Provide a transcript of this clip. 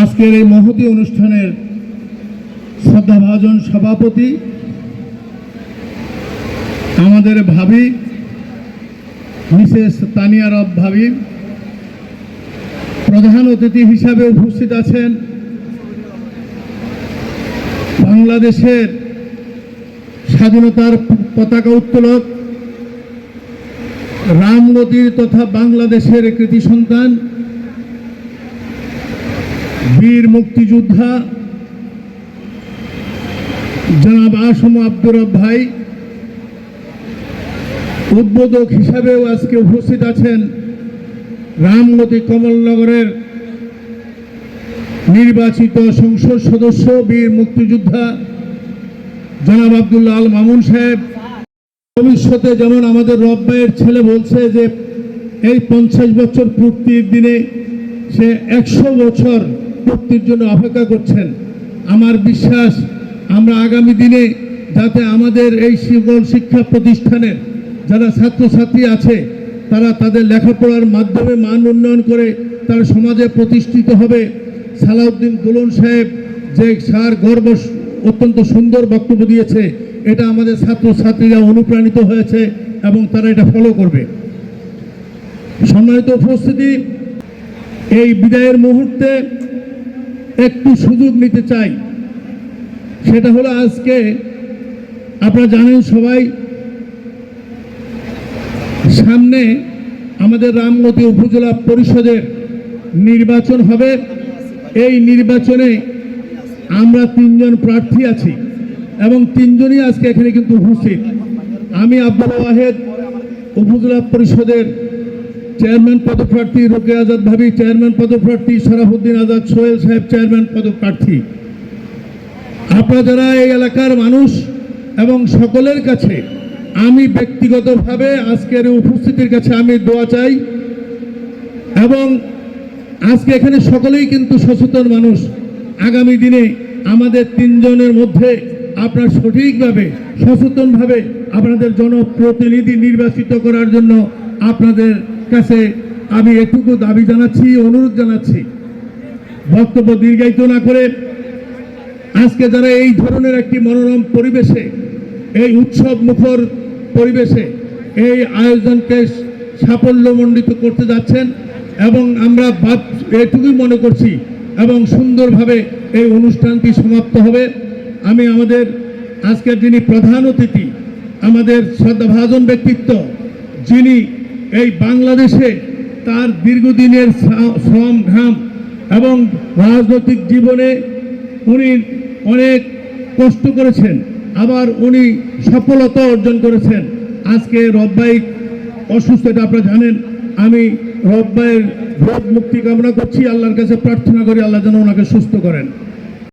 আজকের এই মহতি অনুষ্ঠানের শ্রদ্ধাভাজন সভাপতি, আমাদের ভাবি, মিসেস তানিয়া রব ভাবি, প্রধান অতিথি হিসাবে উপস্থিত আছেন বাংলাদেশের স্বাধীনতার পতাকা উত্তোলক রামগতির তথা বাংলাদেশের কৃতি সন্তান বীর মুক্তিযোদ্ধা জনাব আসম আব্দুর ভাই, উদ্বোধক হিসাবেও আজকে উপস্থিত আছেন রামগতি কমলনগরের নির্বাচিত সংসদ সদস্য বীর মুক্তিযোদ্ধা জনাব আবদুল্লাহ আল মামুন সাহেব। ভবিষ্যতে যেমন আমাদের রব্বাইয়ের ছেলে বলছে যে, এই পঞ্চাশ বছর পূর্তির দিনে সে একশো বছর পূর্তির জন্য অপেক্ষা করছেন। আমার বিশ্বাস, আমরা আগামী দিনে যাতে আমাদের এই সকল শিক্ষা প্রতিষ্ঠানের যারা ছাত্রছাত্রী আছে, তারা তাদের লেখাপড়ার মাধ্যমে মান উন্নয়ন করে তারা সমাজে প্রতিষ্ঠিত হবে। সালাউদ্দিন দুলন সাহেব যে সার গর্ব অত্যন্ত সুন্দর বক্তব্য দিয়েছে, এটা আমাদের ছাত্রছাত্রীরা অনুপ্রাণিত হয়েছে এবং তারা এটা ফলো করবে। সম্মানিত উপস্থিতি, এই বিদায়ের মুহূর্তে একটু সুযোগ নিতে চাই। সেটা হলো আজকে আপনারা জানেন সবাই, সামনে আমাদের রামগতি উপজেলা পরিষদের নির্বাচন হবে। এই নির্বাচনে আমরা তিনজন প্রার্থী আছি এবং তিনজনই আজকে এখানে কিন্তু উপস্থিত। আমি আব্দুল ওয়াহেদ উপজেলা পরিষদের চেয়ারম্যান পদপ্রার্থী রোকে আজাদ ভাবি, চেয়ারম্যান পদপ্রার্থী শরাফুদ্দিন আজাদ সোহেল সাহেব, চেয়ারম্যান পদপ্রার্থী। আপনারা যারা এই এলাকার মানুষ এবং সকলের কাছে আমি ব্যক্তিগতভাবে আজকের উপস্থিতির কাছে আমি দোয়া চাই এবং আজকে এখানে সকলেই কিন্তু সচেতন মানুষ। আগামী দিনে আমাদের তিনজনের মধ্যে আপনার সঠিকভাবে, সচেতনভাবে আপনাদের জনপ্রতিনিধি নির্বাচিত করার জন্য আপনাদের কাছে আমি এটুকু দাবি জানাচ্ছি, অনুরোধ জানাচ্ছি। বক্তব্য দীর্ঘায়িত না করে আজকে যারা এই ধরনের একটি মনোরম পরিবেশে, এই উৎসব মুখর পরিবেশে এই আয়োজনকে সাফল্যমণ্ডিত করতে যাচ্ছেন এবং আমরা ভাব, এটুকুই মনে করছি এবং সুন্দরভাবে এই অনুষ্ঠানটি সমাপ্ত হবে। আমি আমাদের আজকের যিনি প্রধান অতিথি, আমাদের শ্রদ্ধাভাজন ব্যক্তিত্ব যিনি এই বাংলাদেশে তার দীর্ঘদিনের শ্রম ঘাম এবং রাজনৈতিক জীবনে উনি অনেক কষ্ট করেছেন। আবার উনি সফলতা অর্জন করেছেন। আজকে রব্বাই অসুস্থ, এটা আপনারা জানেন। আমি রব্বাইয়ের রোগ মুক্তি কামনা করছি। আল্লাহর কাছে প্রার্থনা করি, আল্লাহ যেন ওনাকে সুস্থ করেন।